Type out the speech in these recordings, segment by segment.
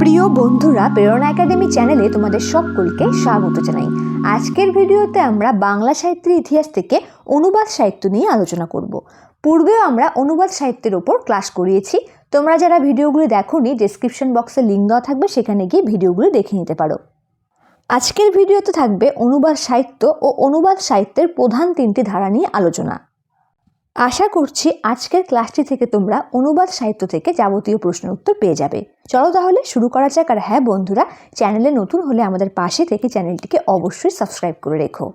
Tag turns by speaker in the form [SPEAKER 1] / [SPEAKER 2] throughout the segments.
[SPEAKER 1] প্রিয় বন্ধুরা, প্রেরণা একাডেমি চ্যানেলে তোমাদের সকলকে স্বাগত জানাই। আজকের ভিডিওতে আমরা বাংলা সাহিত্যের ইতিহাস থেকে অনুবাদ সাহিত্য নিয়ে আলোচনা করব। পূর্বেও আমরা অনুবাদ সাহিত্যের ওপর ক্লাস করিয়েছি। তোমরা যারা ভিডিওগুলি দেখোনি ডেসক্রিপশন বক্সে লিঙ্ক দেওয়া থাকবে, সেখানে গিয়ে ভিডিওগুলি দেখে নিতে পারো। আজকের ভিডিওতে থাকবে অনুবাদ সাহিত্য ও অনুবাদ সাহিত্যের প্রধান তিনটি ধারা নিয়ে আলোচনা। আশা করছি আজকের ক্লাসটি থেকে তোমরা অনুবাদ সাহিত্য থেকে যাবতীয় প্রশ্নের উত্তর পেয়ে যাবে। চলো তাহলে শুরু করা যাক আর হ্যাঁ বন্ধুরা, চ্যানেলে নতুন হলে আমাদের পাশে থেকে চ্যানেলটিকে অবশ্যই সাবস্ক্রাইব করে রেখো।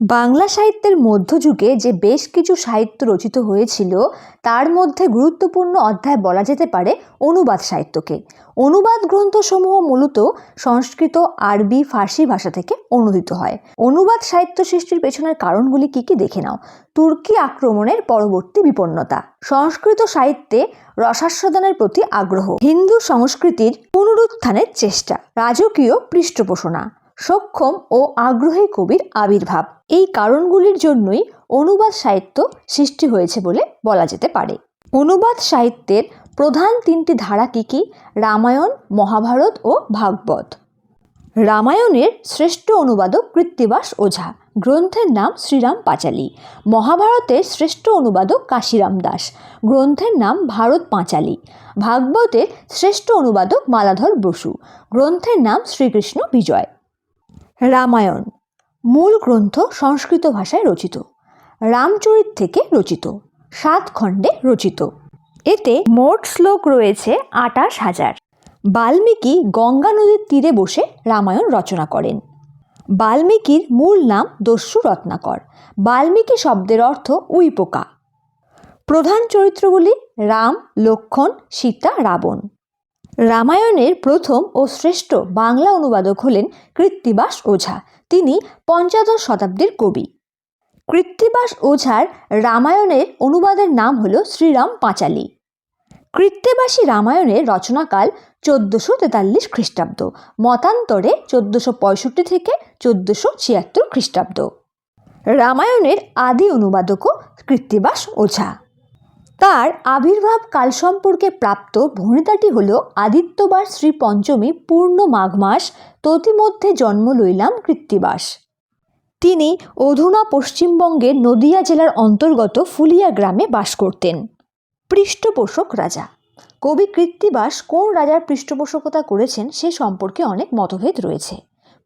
[SPEAKER 1] বাংলা সাহিত্যের মধ্যযুগে যে বেশ কিছু সাহিত্য রচিত হয়েছিল, তার মধ্যে গুরুত্বপূর্ণ অধ্যায় বলা যেতে পারে অনুবাদ সাহিত্যকে। অনুবাদ গ্রন্থসমূহ মূলত সংস্কৃত, আরবি, ফার্সি ভাষা থেকে অনুদিত হয়। অনুবাদ সাহিত্য সৃষ্টির পেছনের কারণগুলি কি কি দেখে নাও। তুর্কি আক্রমণের পরবর্তী বিপন্নতা। সংস্কৃত সাহিত্যে রসাস্বাদনের প্রতি আগ্রহ। হিন্দু সংস্কৃতির পুনরুত্থানের চেষ্টা। রাজকীয় পৃষ্ঠপোষণা। সক্ষম ও আগ্রহী কবির আবির্ভাব। এই কারণগুলির জন্যই অনুবাদ সাহিত্য সৃষ্টি হয়েছে বলে বলা যেতে পারে। অনুবাদ সাহিত্যের প্রধান তিনটি ধারা কী কী? রামায়ণ, মহাভারত ও ভাগবত। রামায়ণের শ্রেষ্ঠ অনুবাদক কৃত্তিবাস ওঝা। গ্রন্থের নাম শ্রীরাম পাঁচালী। মহাভারতের শ্রেষ্ঠ অনুবাদক কাশিরাম দাস। গ্রন্থের নাম ভারত পাঁচালী। ভাগবতের শ্রেষ্ঠ অনুবাদক মালাধর বসু। গ্রন্থের নাম শ্রীকৃষ্ণ বিজয়। রামায়ণ। মূল গ্রন্থ সংস্কৃত ভাষায় রচিত। রামচরিত থেকে রচিত। সাত খণ্ডে রচিত। এতে মোট শ্লোক রয়েছে আটাশ হাজার। বাল্মীকি গঙ্গা নদীর তীরে বসে রামায়ণ রচনা করেন। বাল্মীকির মূল নাম দস্যু রত্নাকর। বাল্মীকি শব্দের অর্থ উইপোকা প্রধান চরিত্রগুলি রাম, লক্ষণ, সীতা, রাবণ। রামায়ণের প্রথম ও শ্রেষ্ঠ বাংলা অনুবাদক হলেন কৃত্তিবাস ওঝা। তিনি পঞ্চদশ শতাব্দীর কবি। কৃত্তিবাস ওঝার রামায়ণের অনুবাদের নাম হল শ্রীরাম পাঁচালী। কৃত্তিবাসী রামায়ণের রচনাকাল চোদ্দোশো তেতাল্লিশ খ্রিস্টাব্দ, মতান্তরে চোদ্দোশো পঁয়ষট্টি থেকে চোদ্দোশো ছিয়াত্তর খ্রিস্টাব্দ। রামায়ণের আদি অনুবাদকও কৃত্তিবাস ওঝা। তার আবির্ভাব কাল সম্পর্কে প্রাপ্ত ভণিতাটি হল আদিত্যবার শ্রী পঞ্চমী পূর্ণ মাঘ মাস, ততিমধ্যে জন্ম লইলাম কৃত্তিবাস। তিনি অধুনা পশ্চিমবঙ্গের নদিয়া জেলার অন্তর্গত ফুলিয়া গ্রামে বাস করতেন। পৃষ্ঠপোষক রাজা। কবি কৃত্তিবাস কোন রাজার পৃষ্ঠপোষকতা করেছেন সে সম্পর্কে অনেক মতভেদ রয়েছে।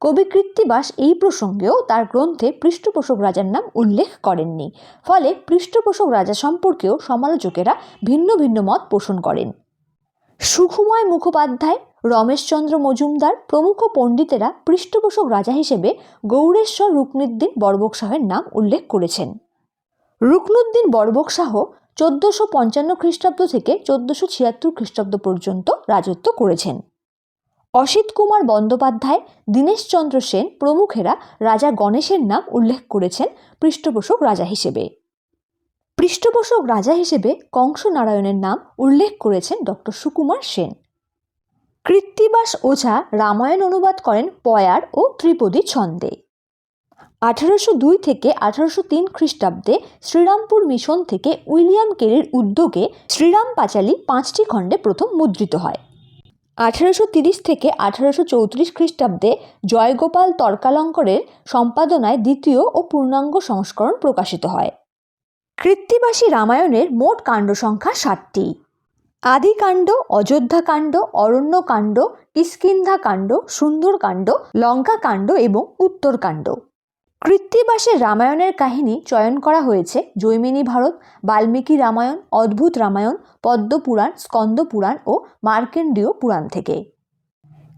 [SPEAKER 1] কবি কৃত্তিবাস এই প্রসঙ্গেও তার গ্রন্থে পৃষ্ঠপোষক রাজার নাম উল্লেখ করেননি। ফলে পৃষ্ঠপোষক রাজা সম্পর্কেও সমালোচকেরা ভিন্ন ভিন্ন মত পোষণ করেন। সুখময় মুখোপাধ্যায়, রমেশচন্দ্র মজুমদার প্রমুখ পণ্ডিতেরা পৃষ্ঠপোষক রাজা হিসেবে গৌরেশ্বর রুকনুদ্দিন বরবক শাহের নাম উল্লেখ করেছেন। রুকনুদ্দিন বরবক শাহ চোদ্দোশো পঞ্চান্ন খ্রিস্টাব্দ থেকে চোদ্দোশো ছিয়াত্তর খ্রিস্টাব্দ পর্যন্ত রাজত্ব করেছেন। অসিত কুমার বন্দ্যোপাধ্যায় দীনেশচন্দ্র সেন প্রমুখেরা রাজা গণেশের নাম উল্লেখ করেছেন পৃষ্ঠপোষক রাজা হিসেবে। পৃষ্ঠপোষক রাজা হিসেবে কংস নারায়ণের নাম উল্লেখ করেছেন ডক্টর সুকুমার সেন। কৃত্তিবাস ওঝা রামায়ণ অনুবাদ করেন পয়ার ও ত্রিপদী ছন্দে। আঠারোশো দুই থেকে আঠারোশো তিন খ্রিস্টাব্দে শ্রীরামপুর মিশন থেকে উইলিয়াম কেরির উদ্যোগে শ্রীরাম পাঁচালী পাঁচটি খণ্ডে প্রথম মুদ্রিত হয়। আঠারোশো তিরিশ থেকে আঠারোশো চৌত্রিশ খ্রিস্টাব্দে জয়গোপাল তর্কালঙ্করের সম্পাদনায় দ্বিতীয় ও পূর্ণাঙ্গ সংস্করণ প্রকাশিত হয়। কৃত্তিবাসী রামায়ণের মোট কাণ্ড সংখ্যা ষাটটি। আদিকাণ্ড, অযোধ্যাকাণ্ড, অরণ্যকাণ্ড কিষ্কিন্ধা কাণ্ড সুন্দরকাণ্ড, লঙ্কাকাণ্ড এবং উত্তরকাণ্ড। কৃত্তিবাসের রামায়ণের কাহিনী চয়ন করা হয়েছে জৈমিনী ভারত, বাল্মীকি রামায়ণ, অদ্ভুত রামায়ণ, পদ্মপুরাণ, স্কন্দপুরাণ ও মার্কেন্ডীয় পুরাণ থেকে।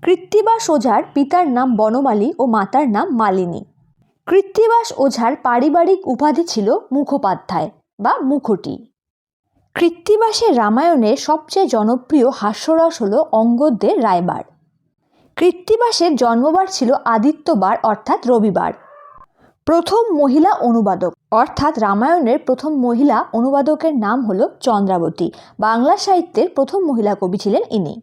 [SPEAKER 1] কৃত্তিবাস ওঝার পিতার নাম বনমালী ও মাতার নাম মালিনী। কৃত্তিবাস ওঝার পারিবারিক উপাধি ছিল মুখোপাধ্যায় বা মুখটি। কৃত্তিবাসের রামায়ণের সবচেয়ে জনপ্রিয় হাস্যরস হল অঙ্গদের রায়বার। কৃত্তিবাসের জন্মবার ছিল আদিত্যবার, অর্থাৎ রবিবার। প্রথম মহিলা অনুবাদক। অর্থাৎ রামায়ণের প্রথম মহিলা অনুবাদকের নাম হল চন্দ্রাবতী। বাংলা সাহিত্যের প্রথম মহিলা কবি ছিলেন ইনি।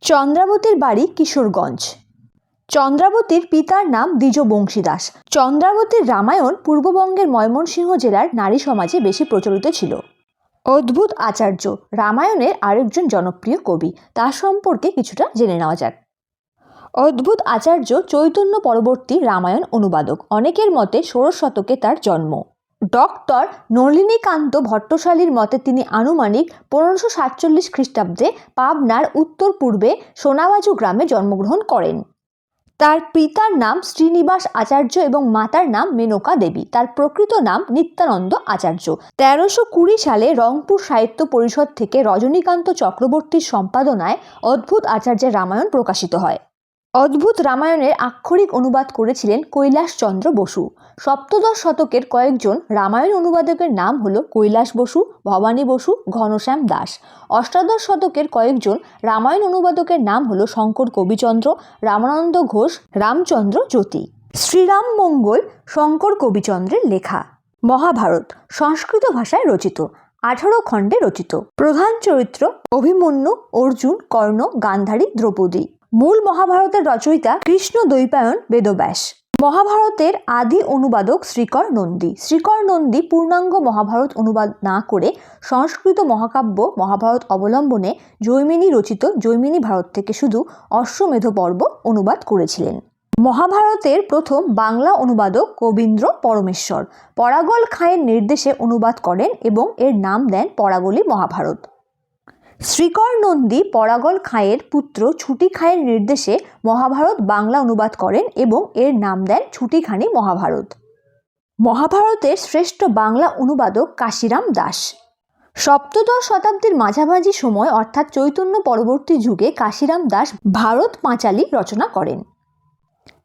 [SPEAKER 1] চন্দ্রাবতীর বাড়ি কিশোরগঞ্জ। চন্দ্রাবতীর পিতার নাম দ্বিজ বংশীদাস চন্দ্রাবতীর রামায়ণ পূর্ববঙ্গের ময়মনসিংহ জেলার নারী সমাজে বেশি প্রচলিত ছিল। অদ্ভুত আচার্য। রামায়ণের আরেকজন জনপ্রিয় কবি। তার সম্পর্কে কিছুটা জেনে নেওয়া যাক। অদ্ভুত আচার্য চৈতন্য পরবর্তী রামায়ণ অনুবাদক। অনেকের মতে ষোড়শ শতকে তার জন্ম। ডক্টর নলিনীকান্ত ভট্টশালীর মতে তিনি আনুমানিক পনেরোশো সাতচল্লিশ খ্রিস্টাব্দে পাবনার উত্তর পূর্বে সোনাবাজু গ্রামে জন্মগ্রহণ করেন। তার পিতার নাম শ্রীনিবাস আচার্য এবং মাতার নাম মেনকা দেবী। তার প্রকৃত নাম নিত্যানন্দ আচার্য। তেরোশো কুড়ি সালে রংপুর সাহিত্য পরিষদ থেকে রজনীকান্ত চক্রবর্তীর সম্পাদনায় অদ্ভুত আচার্যের রামায়ণ প্রকাশিত হয়। অদ্ভুত রামায়ণের আক্ষরিক অনুবাদ করেছিলেন কৈলাসচন্দ্র বসু। সপ্তদশ শতকের কয়েকজন রামায়ণ অনুবাদকের নাম হলো কৈলাস বসু, ভবানী বসু, ঘনশ্যাম দাস। অষ্টাদশ শতকের কয়েকজন রামায়ণ অনুবাদকের নাম হলো শঙ্কর কবিচন্দ্র, রামানন্দ ঘোষ, রামচন্দ্র জ্যোতি। শ্রীরাম মঙ্গল, শঙ্কর কবিচন্দ্রের লেখা। মহাভারত, সংস্কৃত ভাষায় রচিত। আঠারো খণ্ডে রচিত। প্রধান চরিত্র অভিমন্যু, অর্জুন, কর্ণ, গান্ধারী, দ্রৌপদী। মূল মহাভারতের রচয়িতা কৃষ্ণ দ্বৈপায়ন বেদব্যাস। মহাভারতের আদি অনুবাদক শ্রীকর নন্দী। শ্রীকর নন্দী পূর্ণাঙ্গ মহাভারত অনুবাদ না করে সংস্কৃত মহাকাব্য মহাভারত অবলম্বনে জৈমিনী রচিত জৈমিনী ভারত থেকে শুধু অশ্বমেধ পর্ব অনুবাদ করেছিলেন। মহাভারতের প্রথম বাংলা অনুবাদক কবীন্দ্র পরমেশ্বর। পরাগল খাঁয়ের নির্দেশে অনুবাদ করেন এবং এর নাম দেন পরাগলি মহাভারত। শ্রীকর নন্দী পরাগল খাঁয়ের পুত্র ছুটি খাঁয়ের নির্দেশে মহাভারত বাংলা অনুবাদ করেন এবং এর নাম দেন ছুটিখানি মহাভারত। মহাভারতের শ্রেষ্ঠ বাংলা অনুবাদক কাশিরাম দাস। সপ্তদশ শতাব্দীর মাঝামাঝি সময় অর্থাৎ চৈতন্য পরবর্তী যুগে কাশিরাম দাস ভারত পাঁচালী রচনা করেন।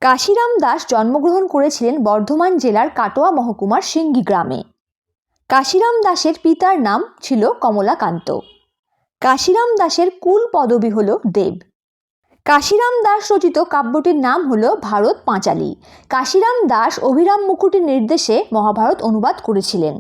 [SPEAKER 1] কাশিরাম দাস জন্মগ্রহণ করেছিলেন বর্ধমান জেলার কাটোয়া মহকুমার সিঙ্গি গ্রামে। কাশিরাম দাসের পিতার নাম ছিল কমলাকান্ত। কাশিরাম দাসের কুল পদবী হল দেব। কাশিরাম দাস রচিত কাব্যটির নাম হল ভারত পাঁচালী। কাশিরাম দাস অভিরাম মুকুটির নির্দেশে মহাভারত অনুবাদ করেছিলেন।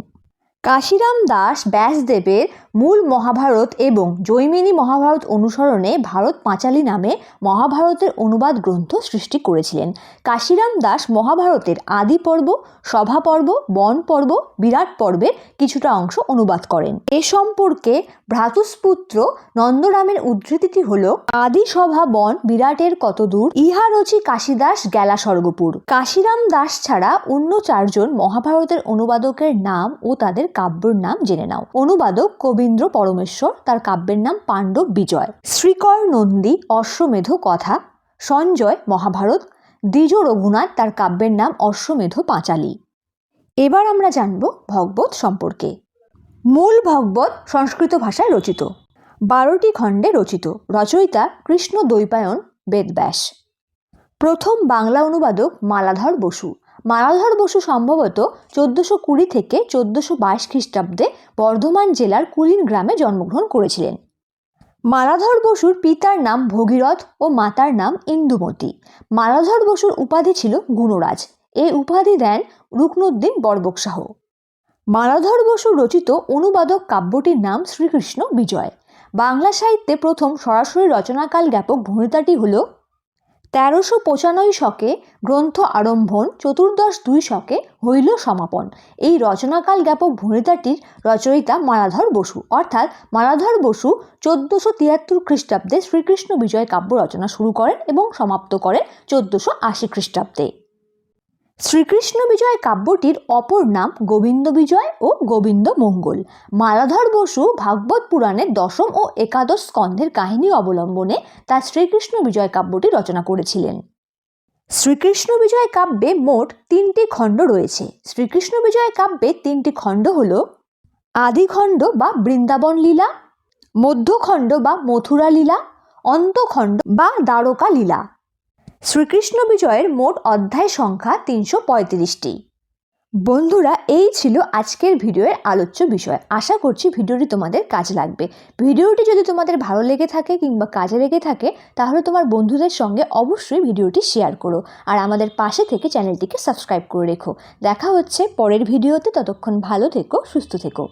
[SPEAKER 1] কাশিরাম দাস ব্যাসদেবের মূল মহাভারত এবং জৈমিনী মহাভারত অনুসরণে ভারত পাঁচালী নামে মহাভারতের অনুবাদ গ্রন্থ সৃষ্টি করেছিলেন। কাশিরাম দাস মহাভারতের আদি পর্ব, সভা পর্ব, বন পর্ব, বিরাট পর্বের কিছুটা অংশ অনুবাদ করেন। এ সম্পর্কে ভ্রাতুষ্পুত্র নন্দরামের উদ্ধৃতিটি হল, আদি সভা, বন, বিরাটের কত দূর? ইহা রচি কাশিদাস গেলা স্বর্গপুর কাশিরাম দাস ছাড়া অন্য চারজন মহাভারতের অনুবাদকের নাম ও তাদের কাব্যর নাম জেনে নাও। অনুবাদক কবীন্দ্র পরমেশ্বর, তার কাব্যের নাম পাণ্ডব বিজয়। শ্রীকর নন্দী, অশ্বমেধ কথা। সঞ্জয় মহাভারত। দ্বিজ রঘুনাথ, তার কাব্যের নাম অশ্বমেধ পাঁচালী। এবার আমরা জানব ভগবত সম্পর্কে। মূল ভগবত সংস্কৃত ভাষায় রচিত। বারোটি খণ্ডে রচিত। রচয়িতা কৃষ্ণ দ্বৈপায়ন বেদব্যাস। প্রথম বাংলা অনুবাদক মালাধর বসু। মালাধর বসু সম্ভবত চোদ্দোশো কুড়ি থেকে চোদ্দোশো বাইশ খ্রিস্টাব্দে বর্ধমান জেলার কুলিন গ্রামে জন্মগ্রহণ করেছিলেন। মালাধর বসুর পিতার নাম ভগীরথ ও মাতার নাম ইন্দুমতি। মালাধর বসুর উপাধি ছিল গুণরাজ। এই উপাধি দেন রুকনুদ্দিন বরবক শাহ মালাধর বসু রচিত অনুবাদক কাব্যটির নাম শ্রীকৃষ্ণ বিজয়। বাংলা সাহিত্যে প্রথম সরাসরি রচনাকাল জ্ঞাপক ভূমিকাটি হল তেরোশো পঁচানব্বই শকে গ্রন্থ আরম্ভন চতুর্দশ দুই শকে হইল সমাপন। এই রচনাকাল জ্ঞাপক ভূমিতাটির রচয়িতা মালাধর বসু। অর্থাৎ মালাধর বসু চোদ্দোশো তিয়াত্তর খ্রিস্টাব্দে শ্রীকৃষ্ণ বিজয় কাব্য রচনা শুরু করেন এবং সমাপ্ত করেন চোদ্দোশো আশি খ্রিস্টাব্দে। শ্রীকৃষ্ণ বিজয় কাব্যটির অপর নাম গোবিন্দ বিজয় ও গোবিন্দ মঙ্গল। মালাধর বসু ভাগবত পুরাণের দশম ও একাদশ স্কন্ধের কাহিনী অবলম্বনে তার শ্রীকৃষ্ণ বিজয় কাব্যটি রচনা করেছিলেন। শ্রীকৃষ্ণ বিজয় কাব্যে মোট তিনটি খণ্ড রয়েছে। শ্রীকৃষ্ণ বিজয় কাব্যে তিনটি খণ্ড হল আদিখণ্ড বা বৃন্দাবন লীলা, মধ্যখণ্ড বা মথুরা লীলা, অন্তখণ্ড বা দ্বারকা লীলা। শ্রীকৃষ্ণ বিজয়ের মোট অধ্যায় সংখ্যা তিনশো পঁয়ত্রিশটি। বন্ধুরা, এই ছিল আজকের ভিডিওর আলোচ্য বিষয়। আশা করছি ভিডিওটি তোমাদের কাজে লাগবে। ভিডিওটি যদি তোমাদের ভালো লেগে থাকে কিংবা কাজে লেগে থাকে, তাহলে তোমার বন্ধুদের সঙ্গে অবশ্যই ভিডিওটি শেয়ার করো। আর আমাদের পাশে থেকে চ্যানেলটিকে সাবস্ক্রাইব করে রেখো। দেখা হচ্ছে পরের ভিডিওতে। ততক্ষণ ভালো থেকো, সুস্থ থেকো।